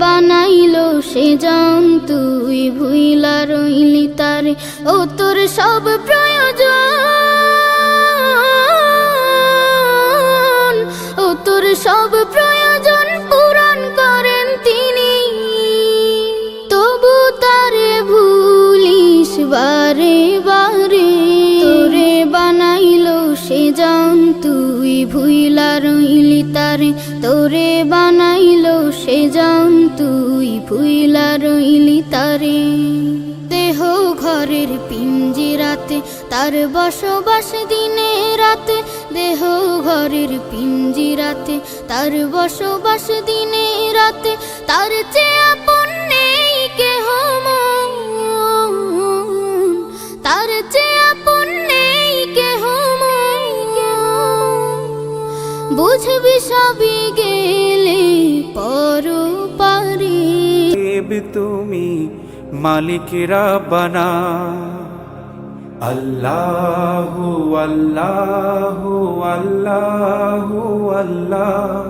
বানাইলো সে জান, তুই ভুইলা রইলি তার। ও তোর সব প্রয়োজন, ও তোর সব প্রয়োজন পূরণ করেন তিনি। তবু তারে ভুলিস বারে ভুইলা রইলি তারে, তোরে বানাইল সে জান তুই। ভুইলা রইলি তারে, দেহ ঘরের পিঞ্জি পিঞ্জিরাতে, তার বসবাস দিনে রাতে। দেহ ঘরের পিঞ্জিরাতে, তার বসবাস দিনে রাতে, তার চেয়ে সবই গেলে পর তুমি মালিক রাব্বানা আল্লাহু আল্লাহু আল্লাহু আল্লাহ।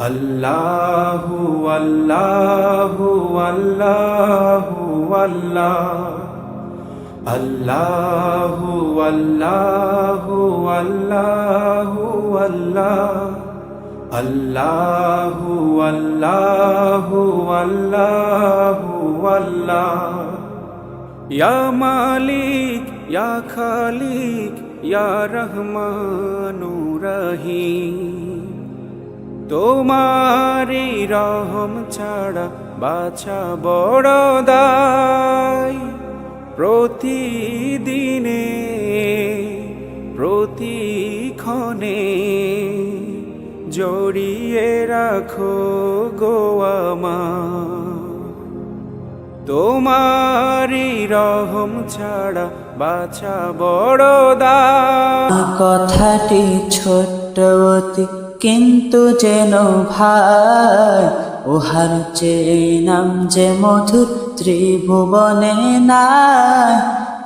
আল্লাহু আল্লাহু আল্লাহু আল্লাহ। আল্লাহু আল্লাহু আল্লাহু আল্লাহ, আল্লাহু আল্লাহু আল্লাহু আল্লাহ। মালিক, ইয়া খালিক, ইয়া রহমানু রহিম। তোমারি রহম ছাড়া বাছা বড় দায়। প্রতিদিনে, প্রতিক্ষণে জড়িয়ে রাখো গোয়ামা তোমারি রহম ছাড়া বাছা বড় দায় কথাটি ছোট্ট অতি, কিন্তু যেন ভাই উহার চেয়ে নাম যে মধুর ত্রিভুবনে নাই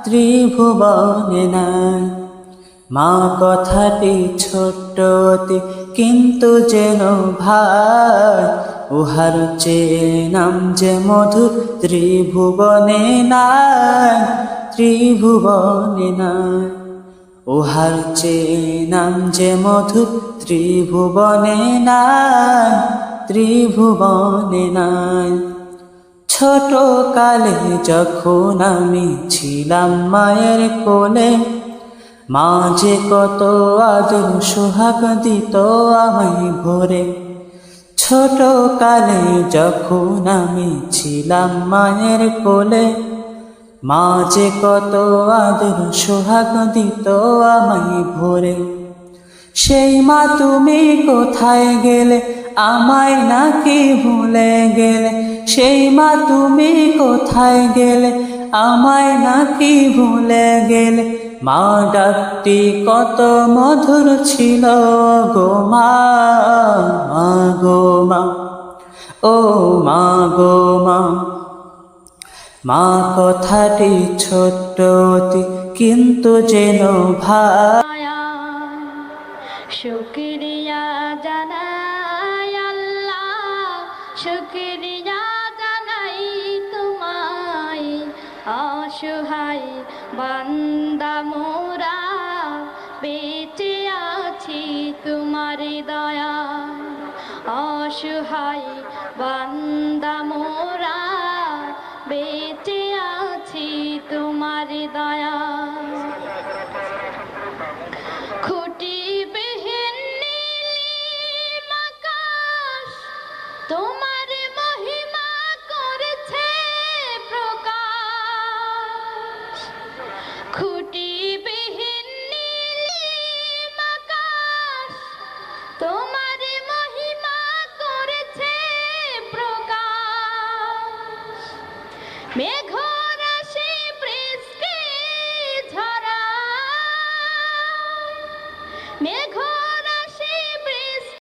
ত্রিভুবনে নাই মা কথাটি ছোট্ট কিন্তু যেন ভাই উহার চেয়ে নাম যে মধুর ত্রিভুবনে নাই ত্রিভুবনে নাই উহার চেয়ে নাম যে মধুর ত্রিভুবনে নাই ত্রিভুবনে নাই। ছোট কালে যখন আমি ছিলাম মায়ের কোলে মা যে কত আদর সোহাগ দিত আমায় ভরে। ছোট কালে যখন আমি ছিলাম মায়ের কোলে মা যে কত আদর সোহাগ দিত আমায় ভরে। সেই মা তুমি কোথায় গেলে? আমায় নাকি ভুলে গেলে? সেই মা তুমি কোথায় গেলে? আমায় নাকি ভুলে গেলে? মা ডাকটি কত মধুর ছিল গো মা গো মা, ও মা গো মা। মা কথাটি ছোট্ট কিন্তু যেন ভাই শুক্রিয়া আল্লাহ শুক্রিয়া জানাই তোমায়, অসহায় বান্দা মোরা, বেঁচে আছি তোমার দয়া। অসহায় বান্দা মোরা, বেঁচে আছি তোমার দয়া।